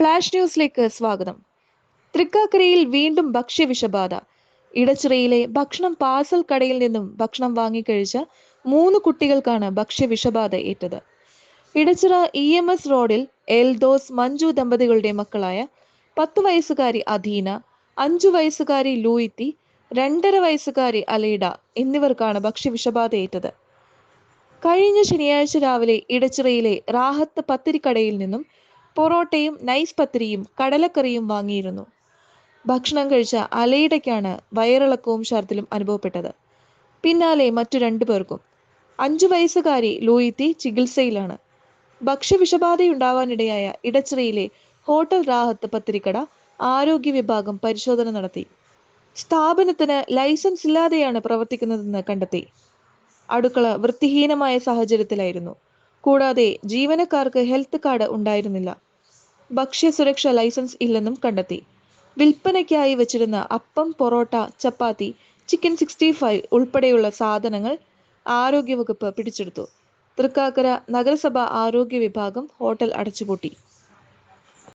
Flash ന്യൂസിലേക്ക് സ്വാഗതം. തൃക്കാക്കരയിൽ വീണ്ടും ഭക്ഷ്യവിഷബാധ. ഇടച്ചിറയിലെ ഭക്ഷണം പാർസൽ കടയിൽ നിന്നും ഭക്ഷണം വാങ്ങിക്കഴിച്ച മൂന്ന് കുട്ടികൾക്കാണ് ഭക്ഷ്യവിഷബാധ ഏറ്റത്. ഇടച്ചിറ ഇ എം എസ് റോഡിൽ എൽദോസ് മഞ്ജു ദമ്പതികളുടെ മക്കളായ പത്ത് വയസ്സുകാരി അധീന അഞ്ചു വയസ്സുകാരി ലൂയിത്തി രണ്ടര വയസ്സുകാരി അലൈഡ എന്നിവർക്കാണ് ഭക്ഷ്യവിഷബാധ ഏറ്റത്. കഴിഞ്ഞ ശനിയാഴ്ച രാവിലെ ഇടച്ചിറയിലെ റാഹത്ത് പത്തിരിക്കടയിൽ നിന്നും പൊറോട്ടയും നൈസ് പത്തിരിയും കടലക്കറിയും വാങ്ങിയിരുന്നു. ഭക്ഷണം കഴിച്ച അലയിടയ്ക്കാണ് വയറിളക്കവും ഛർദിലും അനുഭവപ്പെട്ടത്. പിന്നാലെ മറ്റു രണ്ടു പേർക്കും. അഞ്ചു വയസ്സുകാരി ലൂയിത്തി ചികിത്സയിലാണ്. ഭക്ഷ്യവിഷബാധയുണ്ടാവാനിടയായ ഇടച്ചിറയിലെ ഹോട്ടൽ റാഹത്ത് പത്തിരിക്കട ആരോഗ്യ വിഭാഗം പരിശോധന നടത്തി. സ്ഥാപനത്തിന് ലൈസൻസ് ഇല്ലാതെയാണ് പ്രവർത്തിക്കുന്നതെന്ന് കണ്ടെത്തി. അടുക്കള വൃത്തിഹീനമായ സാഹചര്യത്തിലായിരുന്നു. കൂടാതെ ജീവനക്കാർക്ക് ഹെൽത്ത് കാർഡ് ഉണ്ടായിരുന്നില്ല. ഭക്ഷ്യ സുരക്ഷ ലൈസൻസ് ഇല്ലെന്നും കണ്ടെത്തി. വിൽപ്പനയ്ക്കായി വെച്ചിരുന്ന appam parotta chapati chicken sixty five ഉൾപ്പെടെയുള്ള സാധനങ്ങൾ ആരോഗ്യവകുപ്പ് പിടിച്ചെടുത്തു. തൃക്കാക്കര നഗരസഭാ ആരോഗ്യ വിഭാഗം ഹോട്ടൽ അടച്ചുപൂട്ടി.